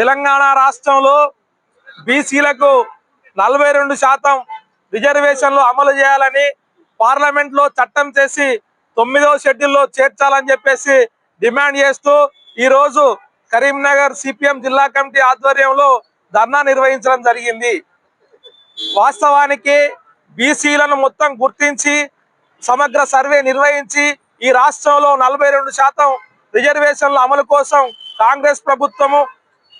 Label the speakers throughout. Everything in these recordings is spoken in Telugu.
Speaker 1: తెలంగాణ రాష్ట్రంలో బీసీలకు నలభై రెండు శాతం రిజర్వేషన్లు అమలు చేయాలని పార్లమెంట్లో చట్టం చేసి తొమ్మిదవ షెడ్యూల్లో చేర్చాలని చెప్పేసి డిమాండ్ చేస్తూ ఈరోజు కరీంనగర్ సిపిఎం జిల్లా కమిటీ ఆధ్వర్యంలో ధర్నా నిర్వహించడం జరిగింది. వాస్తవానికి బీసీలను మొత్తం గుర్తించి సమగ్ర సర్వే నిర్వహించి ఈ రాష్ట్రంలో నలభై రెండు శాతం రిజర్వేషన్ల అమలు కోసం కాంగ్రెస్ ప్రభుత్వము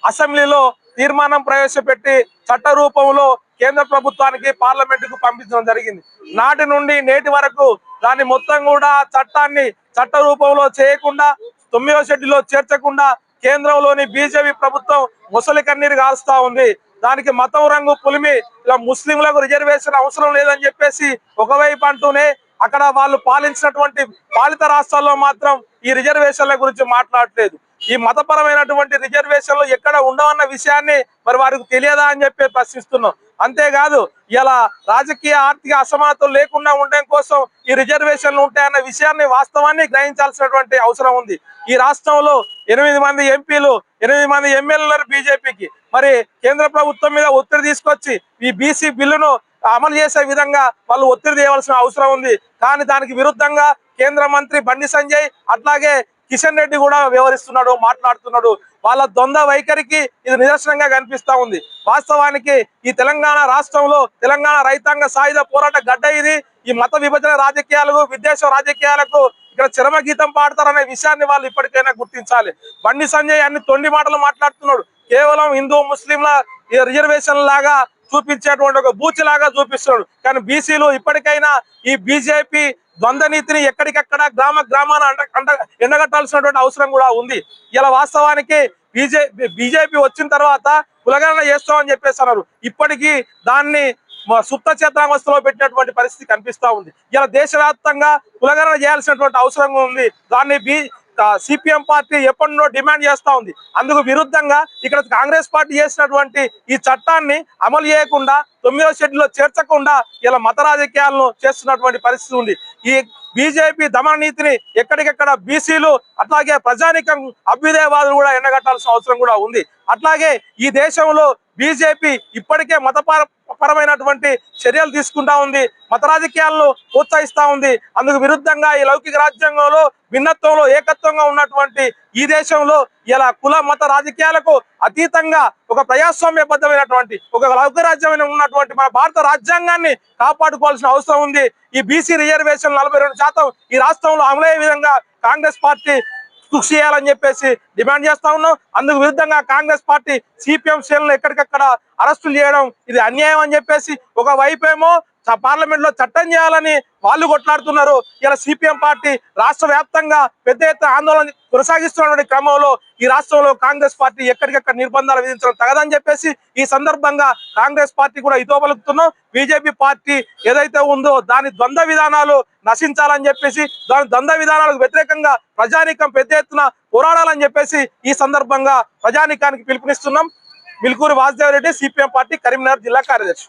Speaker 1: అసెంబ్లీలో తీర్మానం ప్రవేశపెట్టి చట్ట రూపంలో కేంద్ర ప్రభుత్వానికి పార్లమెంట్కు పంపించడం జరిగింది. నాటి నుండి నేటి వరకు దాన్ని మొత్తం కూడా చట్టాన్ని చట్ట రూపంలో చేయకుండా తొమ్మిదవ షెడ్యూల్లో చేర్చకుండా కేంద్రంలోని బీజేపీ ప్రభుత్వం ముసలి కన్నీరు కారుస్తా ఉంది. దానికి మతం రంగు పులిమి ఇలా ముస్లింలకు రిజర్వేషన్ అవసరం లేదని చెప్పేసి ఒకవైపు అంటూనే అక్కడ వాళ్ళు పాలించినటువంటి పాలిత రాష్ట్రాల్లో మాత్రం ఈ రిజర్వేషన్ల గురించి మాట్లాడట్లేదు ఈ మతపరమైనటువంటి రిజర్వేషన్లు ఎక్కడ ఉండవన్న విషయాన్ని మరి వారికి తెలియదా అని చెప్పి ప్రశ్నిస్తున్నాం. అంతేకాదు ఇలా రాజకీయ ఆర్థిక అసమానతలు లేకుండా ఉండడం కోసం ఈ రిజర్వేషన్లు ఉంటాయన్న విషయాన్ని వాస్తవాన్ని గ్రహించాల్సినటువంటి అవసరం ఉంది. ఈ రాష్ట్రంలో ఎనిమిది మంది ఎంపీలు ఎనిమిది మంది ఎమ్మెల్యేలు బీజేపీకి. మరి కేంద్ర ప్రభుత్వం మీద ఒత్తిడి తీసుకొచ్చి ఈ బీసీ బిల్లును అమలు చేసే విధంగా వాళ్ళు ఒత్తిడి చేయవలసిన అవసరం ఉంది. కానీ దానికి విరుద్ధంగా కేంద్ర మంత్రి బండి సంజయ్ అట్లాగే కిషన్ రెడ్డి కూడా వ్యవహరిస్తున్నాడు మాట్లాడుతున్నాడు. వాళ్ళ ద్వంద్వ వైఖరికి ఇది నిదర్శనంగా కనిపిస్తా ఉంది. వాస్తవానికి ఈ తెలంగాణ రాష్ట్రంలో తెలంగాణ రైతాంగ సాయుధ పోరాట గడ్డ ఇది. ఈ మత విభజన రాజకీయాలకు విద్వేష రాజకీయాలకు ఇక్కడ చరమ గీతం పాడతారనే విషయాన్ని వాళ్ళు ఇప్పటికైనా గుర్తించాలి. బండి సంజయ్ అన్ని తొండి మాటలు మాట్లాడుతున్నాడు. కేవలం హిందూ ముస్లింల ఈ రిజర్వేషన్ లాగా చూపించేటువంటి ఒక బూచి లాగా చూపిస్తున్నాడు. కానీ బీసీలు ఇప్పటికైనా ఈ బీజేపీ ద్వంద్వ నీతిని ఎక్కడికక్కడ గ్రామ గ్రామాన అంట అండ ఎండగట్టాల్సినటువంటి అవసరం కూడా ఉంది. ఇలా వాస్తవానికి బీజే బీజేపీ వచ్చిన తర్వాత కులగణన చేస్తామని చెప్పేసి అన్నారు. ఇప్పటికీ దాన్ని సుప్త చేతావస్థలో పెట్టినటువంటి పరిస్థితి కనిపిస్తా ఉంది. ఇలా దేశవ్యాప్తంగా కులగణన చేయాల్సినటువంటి అవసరం ఉంది. దాన్ని బీ సిపిఎం పార్టీ ఎప్పటి నుండో డిమాండ్ చేస్తా ఉంది. అందుకు విరుద్ధంగా ఇక్కడ కాంగ్రెస్ పార్టీ చేసినటువంటి ఈ చట్టాన్ని అమలు చేయకుండా తొమ్మిదో షెడ్యూల్లో చేర్చకుండా ఇలా మత రాజకీయాలను చేస్తున్నటువంటి పరిస్థితి ఉంది. ఈ బీజేపీ దమన నీతిని ఎక్కడికెక్కడ బీసీలు అట్లాగే ప్రజానికం అభ్యుదయవాదులు కూడా ఎండగట్టాల్సిన అవసరం కూడా ఉంది. అట్లాగే ఈ దేశంలో బీజేపీ ఇప్పటికే మతపర పరమైనటువంటి చర్యలు తీసుకుంటా ఉంది మత రాజకీయాలను ప్రోత్సహిస్తా ఉంది. అందుకు విరుద్ధంగా ఈ లౌకిక రాజ్యాంగంలో భిన్నత్వంలో ఏకత్వంగా ఉన్నటువంటి ఈ దేశంలో ఇలా కుల మత రాజకీయాలకు అతీతంగా ఒక ప్రజాస్వామ్యబద్ధమైనటువంటి ఒక లౌకిక రాజ్యమైన ఉన్నటువంటి మన భారత రాజ్యాంగాన్ని కాపాడుకోవాల్సిన అవసరం ఉంది. ఈ బీసీ రిజర్వేషన్ నలభై రెండు శాతం ఈ రాష్ట్రంలో అమలయ్యే విధంగా కాంగ్రెస్ పార్టీ కృషి చేయాలని చెప్పేసి డిమాండ్ చేస్తా ఉన్నాం. అందుకు విరుద్ధంగా కాంగ్రెస్ పార్టీ సిపిఎం శ్రేణులు ఎక్కడికక్కడ అరెస్టులు చేయడం ఇది అన్యాయం అని చెప్పేసి ఒక వైపేమో పార్లమెంట్లో చట్టం చేయాలని వాళ్ళు కొట్లాడుతున్నారు. ఇలా సిపిఎం పార్టీ రాష్ట్ర వ్యాప్తంగా పెద్ద ఎత్తున ఆందోళన కొనసాగిస్తున్నటువంటి క్రమంలో ఈ రాష్ట్రంలో కాంగ్రెస్ పార్టీ ఎక్కడికక్కడ నిర్బంధాలు విధించడం తగదని చెప్పేసి ఈ సందర్భంగా కాంగ్రెస్ పార్టీ కూడా ఇదో పలుకుతున్నాం బీజేపీ పార్టీ ఏదైతే ఉందో దాని ద్వంద్వ విధానాలు నశించాలని చెప్పేసి దాని ద్వంద్వ విధానాలకు వ్యతిరేకంగా ప్రజానీకం పెద్ద ఎత్తున పోరాడాలని చెప్పేసి ఈ సందర్భంగా ప్రజానీకానికి పిలుపునిస్తున్నాం. మిల్కూరు వాసుదేవరెడ్డి సిపిఎం పార్టీ కరీంనగర్ జిల్లా కార్యదర్శి.